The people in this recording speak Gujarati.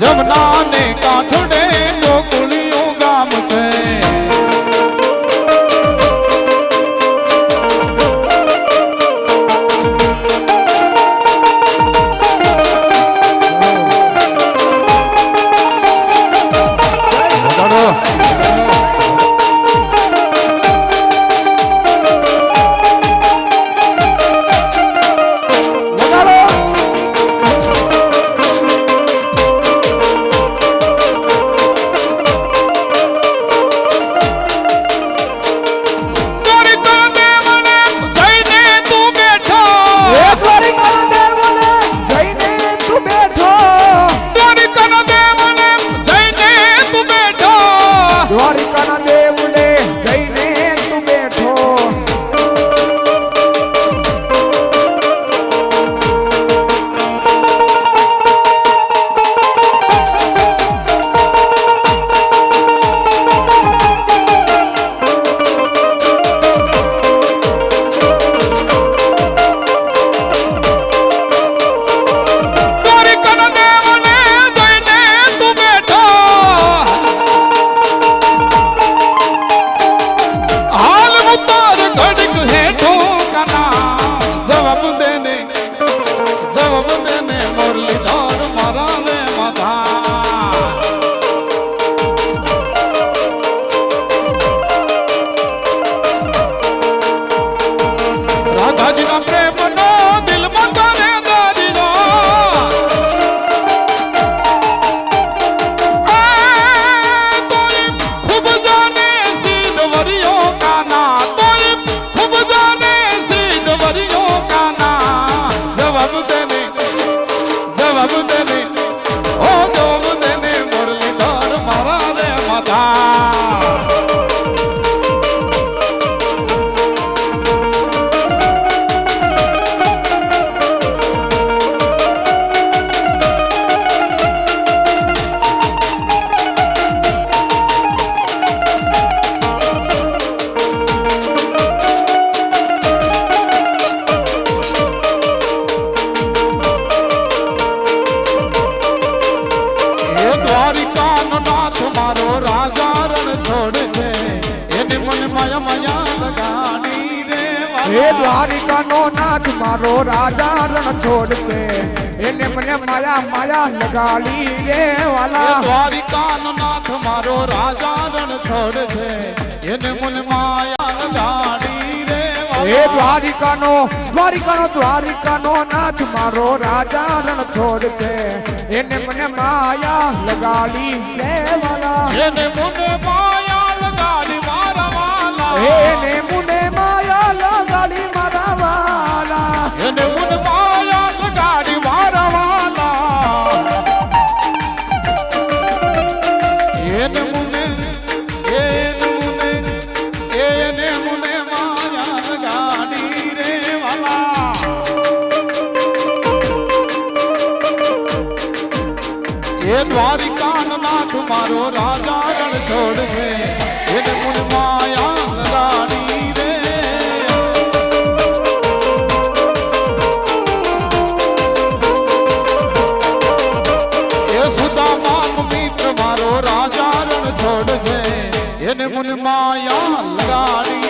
જમના ને કાંઠડે રણ છોડ છે એને મન માયા માયા લગાડી રે હે દ્વારિકાનો નાથ મારો રાજા રણ છોડ છે એને મને માયા માયા લગાડી રે એ વાલા દ્વારિકાનો નાથ મારો રાજા રણ છોડ છે એને મન માયા લગાડી રે હે દ્વારિકાનો દ્વારિકાનો દ્વારિકાનો નાથ મારો રાજા રણ છોડ છે એને મને માયા લગાડી રે વાલા એને મને માયા લગાડી મારા વાલા એને મુને માયા લગાડી મારા વાલા એને મને માયા લગાડી મારા વાલા એને મુને એને મુને એને મુને માયા લગાડી રે વાલા એ દ્વારિકાનો નાથ મારો રાજા મન મુન માયા લગાડી